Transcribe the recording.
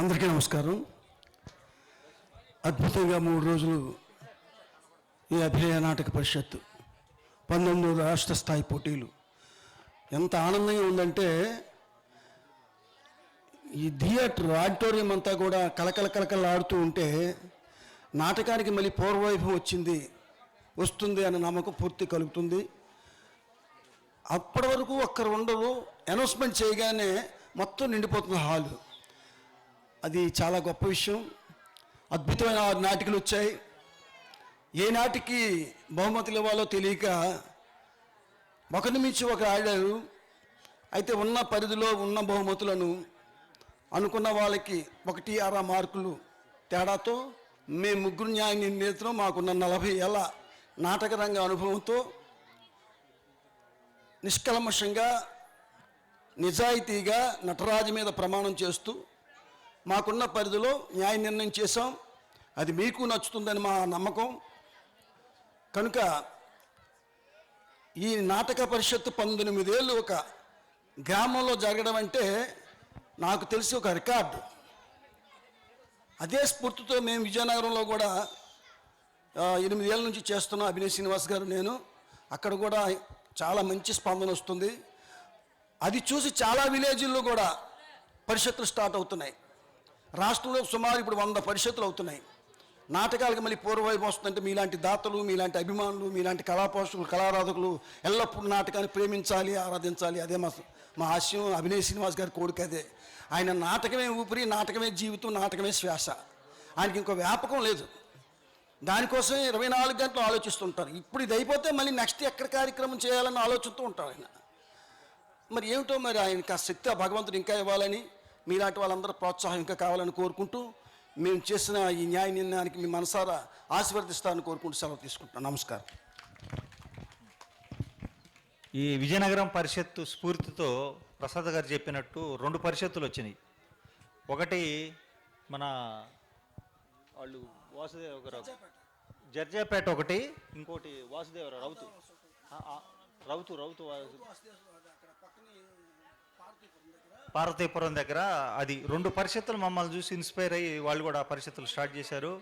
అందరికీ నమస్కారం. అద్భుతంగా మూడు రోజులు ఈ అభినయ నాటక పరిషత్తు పంతొమ్మిది రాష్ట్ర స్థాయి పోటీలు. ఎంత ఆనందంగా ఉందంటే ఈ థియేటర్ ఆడిటోరియం అంతా కూడా కలకల కలకల ఆడుతూ ఉంటే నాటకానికి మళ్ళీ పూర్వవైభవం వచ్చింది వస్తుంది అనే నమ్మకం పూర్తి కలుగుతుంది. అప్పటి వరకు ఒక్కరు ఉండరు అనౌన్స్మెంట్ చేయగానే మొత్తం నిండిపోతుంది హాలు. అది చాలా గొప్ప విషయం. అద్భుతమైన నాటికలు వచ్చాయి. ఏ నాటికి బహుమతులు ఇవ్వాలో తెలియక ఒకరి మించి ఒక ఆడారు అయితే ఉన్న పరిధిలో ఉన్న బహుమతులను అనుకున్న వాళ్ళకి ఒకటి అర మార్కులు తేడాతో మేము ముగ్గురు న్యాయ నిర్ణేతలు మాకున్న నలభై ఏళ్ళ నాటక రంగ అనుభవంతో నిష్కల్మషంగా నిజాయితీగా నటరాజు మీద ప్రమాణం చేస్తూ మాకున్న పరిధిలో న్యాయ నిర్ణయం చేశాం. అది మీకు నచ్చుతుందని మా నమ్మకం. కనుక ఈ నాటక పరిషత్తు పంతొమ్మిదేళ్ళు ఒక గ్రామంలో జరగడం అంటే నాకు తెలిసి ఒక రికార్డు. అదే స్ఫూర్తితో మేము విజయనగరంలో కూడా ఎనిమిదేళ్ళ ఎనిమిది ఏళ్ళ నుంచి చేస్తున్న అభినయ్ శ్రీనివాస్ గారు నేను అక్కడ కూడా చాలా మంచి స్పందన వస్తుంది. అది చూసి చాలా విలేజ్ల్లో కూడా పరిషత్తులు స్టార్ట్ అవుతున్నాయి. రాష్ట్రంలో సుమారు ఇప్పుడు వంద పరిషత్తులు అవుతున్నాయి. నాటకాలకు మళ్ళీ పూర్వవైపు వస్తుందంటే మీలాంటి దాతలు మీలాంటి అభిమానులు మీలాంటి కళాపోషకులు కళారాధకులు ఎల్లప్పుడూ నాటకాన్ని ప్రేమించాలి ఆరాధించాలి. అదే మా మా హాస్యం అభినయ్ శ్రీనివాస్ గారి కోరిక అదే. ఆయన నాటకమే ఊపిరి నాటకమే జీవితం నాటకమే శ్వాస. ఆయనకి ఇంకో వ్యాపకం లేదు. దానికోసం ఇరవై నాలుగు గంటలు ఆలోచిస్తుంటారు. ఇప్పుడు ఇది అయిపోతే మళ్ళీ నెక్స్ట్ ఎక్కడ కార్యక్రమం చేయాలని ఆలోచిస్తూ ఉంటారు ఆయన. మరి ఏమిటో మరి ఆయనకి ఆ శక్తి ఆ భగవంతుడు ఇంకా ఇవ్వాలని మీలాంటి వాళ్ళందరూ ప్రోత్సాహం ఇంకా కావాలని కోరుకుంటూ మేము చేసిన ఈ న్యాయ నిర్ణయానికి మీ మనసారా ఆశీర్వదిస్తారని కోరుకుంటూ సెలవు తీసుకుంటున్నాను నమస్కారం. ఈ విజయనగరం పరిషత్తు స్ఫూర్తితో ప్రసాద్ గారు చెప్పినట్టు రెండు పరిషత్తులు వచ్చినాయి. ఒకటి మన వాళ్ళు వాసుదేవరావు జర్జాపేట ఒకటి ఇంకోటి వాసుదేవరావు రౌతు. రౌతు రౌతు వాసు- పార్వతీపురం దగ్గర అది రెండు పరిషత్తులు మమ్మల్ని చూసి ఇన్స్పైర్ అయ్యి వాళ్ళు కూడా ఆ పరిషత్తులు స్టార్ట్ చేశారు.